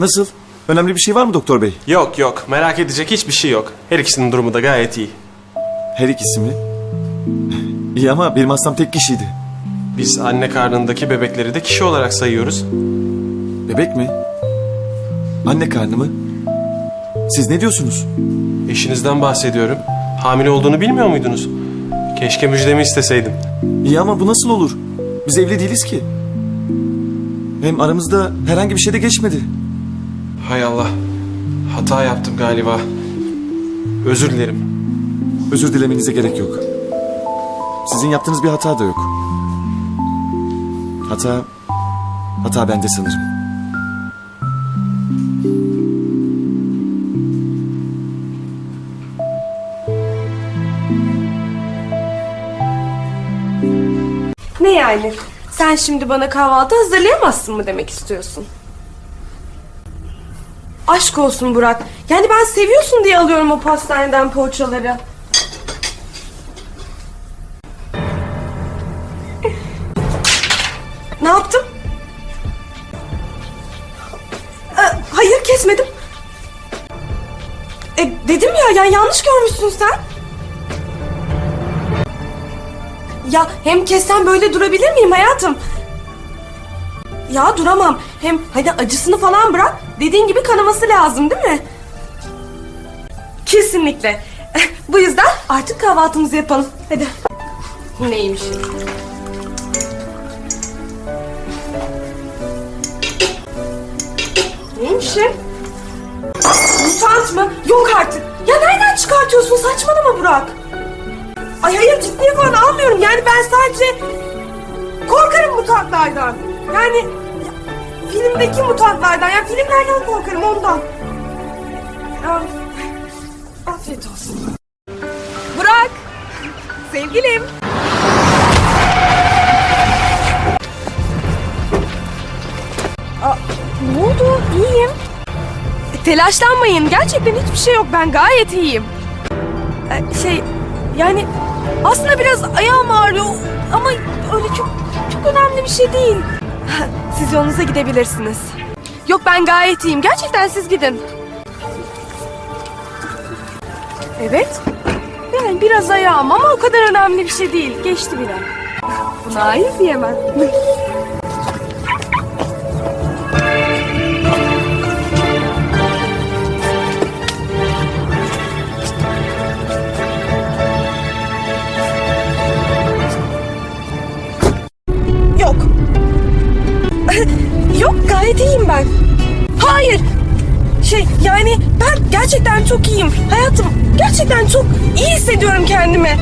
Nasıl? Önemli bir şey var mı doktor bey? Yok yok merak edecek hiçbir şey yok. Her ikisinin durumu da gayet iyi. Her ikisi mi? İyi ama benim hastam tek kişiydi. Biz anne karnındaki bebekleri de kişi olarak sayıyoruz. Bebek mi? Anne karnı mı? Siz ne diyorsunuz? Eşinizden bahsediyorum. Hamile olduğunu bilmiyor muydunuz? Keşke müjdemi isteseydim. İyi ama bu nasıl olur? Biz evli değiliz ki. Hem aramızda herhangi bir şey de geçmedi. Hay Allah. Hata yaptım galiba. Özür dilerim. Özür dilemenize gerek yok. Sizin yaptığınız bir hata da yok. Hata... Hata bende sanırım. Ne yani? Sen şimdi bana kahvaltı hazırlayamazsın mı demek istiyorsun? Aşk olsun Burak. Yani ben seviyorsun diye alıyorum o pastaneden poğaçaları. ne yaptım? Ee, hayır kesmedim. E, dedim ya, ya yanlış görmüşsün sen. Ya hem kessen böyle durabilir miyim hayatım? Ya duramam. Hem hadi acısını falan bırak. Dediğin gibi kanaması lazım değil mi? Kesinlikle. Bu yüzden artık kahvaltımızı yapalım. Hadi. Neymiş? Neymiş? Mutant mı? Yok artık. Ya nereden çıkartıyorsun? Saçmalama Burak. Ay hayır ciddiye falan almıyorum. Yani ben sadece korkarım mutantlardan. Yani ya, filmdeki mutantlardan. Yani filmlerden korkarım ondan. Ya, afiyet olsun. Burak! Sevgilim! Aa, ne oldu? İyiyim. Telaşlanmayın. Gerçekten hiçbir şey yok. Ben gayet iyiyim. Ee, Şey yani aslında biraz ayağım ağrıyor ama öyle çok çok önemli bir şey değil. Siz yolunuza gidebilirsiniz. Yok ben gayet iyiyim. Gerçekten siz gidin. Evet. Yani biraz ayağım ama o kadar önemli bir şey değil. Geçti bile. Buna hayır diyemem. yani ben gerçekten çok iyiyim. Hayatım gerçekten çok iyi hissediyorum kendimi.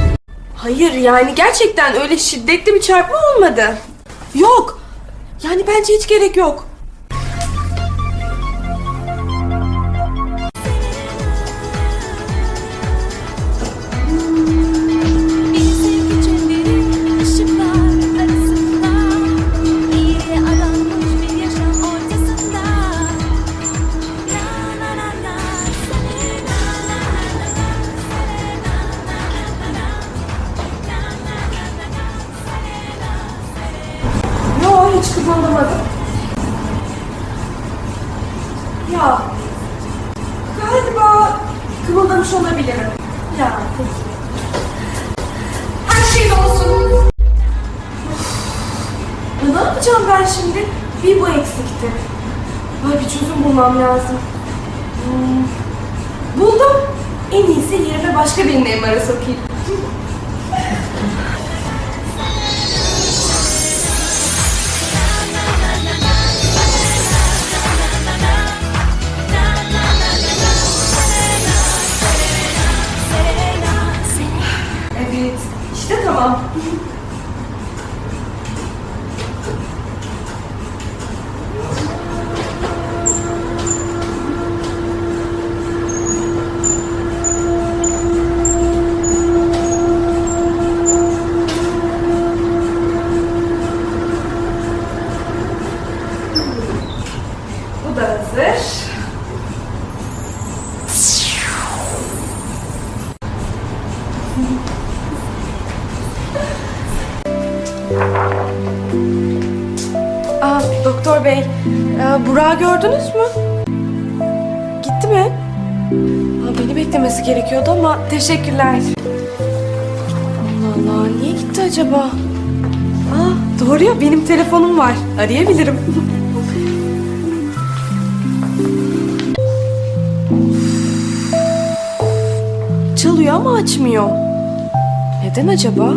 Hayır yani gerçekten öyle şiddetli bir çarpma olmadı. Yok. Yani bence hiç gerek yok. Ya. Her şey olsun. Ya ne yapacağım ben şimdi? Bir bu eksikti. Böyle bir çözüm bulmam lazım. Hmm, Buldum. En iyisi yerine başka birine MR'a sokayım. İşte tamam. Bu Aa, doktor bey, e, Burak'ı gördünüz mü? Geldi mi? Ha, beni beklemesi gerekiyordu ama teşekkürler. Allah Allah niye gitti acaba? Aa, doğru ya benim telefonum var. Arayabilirim. Çalıyor ama açmıyor. Neden acaba?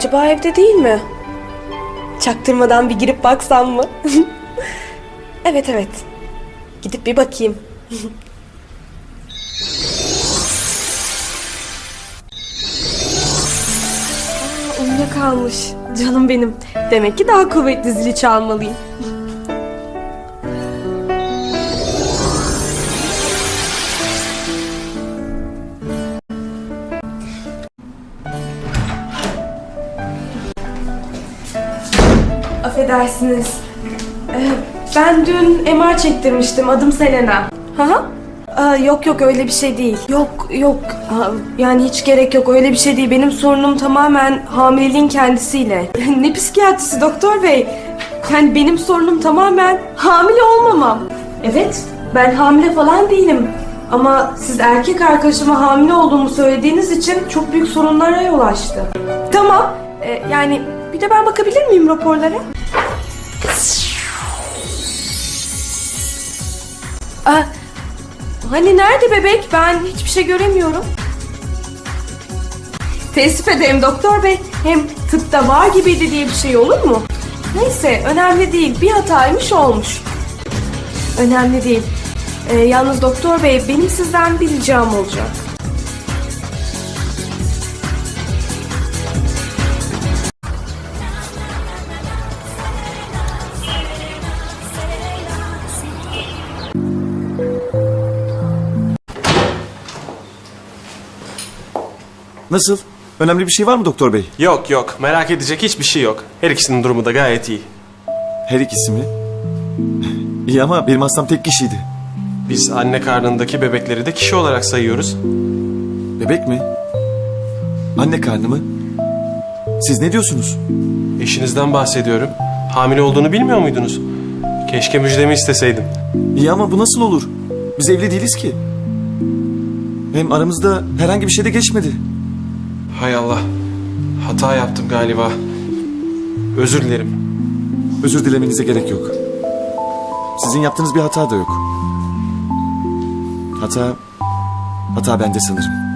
Acaba evde değil mi? Çaktırmadan bir girip baksam mı? evet evet. Gidip bir bakayım. Aa, uyuyakalmış. Canım benim. Demek ki daha kuvvetli zili çalmalıyım. Affedersiniz. Ee, ben dün MR çektirmiştim. Adım Selena. Hı hı. Aa, yok yok öyle bir şey değil. Yok yok. Aa, yani hiç gerek yok öyle bir şey değil. Benim sorunum tamamen hamileliğin kendisiyle. ne psikiyatrisi doktor bey? Yani benim sorunum tamamen hamile olmamam. Evet ben hamile falan değilim. Ama siz erkek arkadaşıma hamile olduğumu söylediğiniz için çok büyük sorunlara yol açtı. Tamam. Ee, yani bir de ben bakabilir miyim raporlara? Aa, hani nerede bebek? Ben hiçbir şey göremiyorum. Teessüf ederim doktor bey. Hem tıpta var gibiydi diye bir şey olur mu? Neyse önemli değil. Bir hataymış olmuş. Önemli değil. Ee, yalnız doktor bey benim sizden bir ricam olacak. Nasıl? Önemli bir şey var mı doktor bey? Yok yok merak edecek hiçbir şey yok. Her ikisinin durumu da gayet iyi. Her ikisi mi? İyi ama benim hastam tek kişiydi. Biz anne karnındaki bebekleri de kişi olarak sayıyoruz. Bebek mi? Anne karnı mı? Siz ne diyorsunuz? Eşinizden bahsediyorum. Hamile olduğunu bilmiyor muydunuz? Keşke müjdemi isteseydim. İyi ama bu nasıl olur? Biz evli değiliz ki. Hem aramızda herhangi bir şey de geçmedi. Hay Allah. Hata yaptım galiba. Özür dilerim. Özür dilemenize gerek yok. Sizin yaptığınız bir hata da yok. Hata... Hata bende sanırım.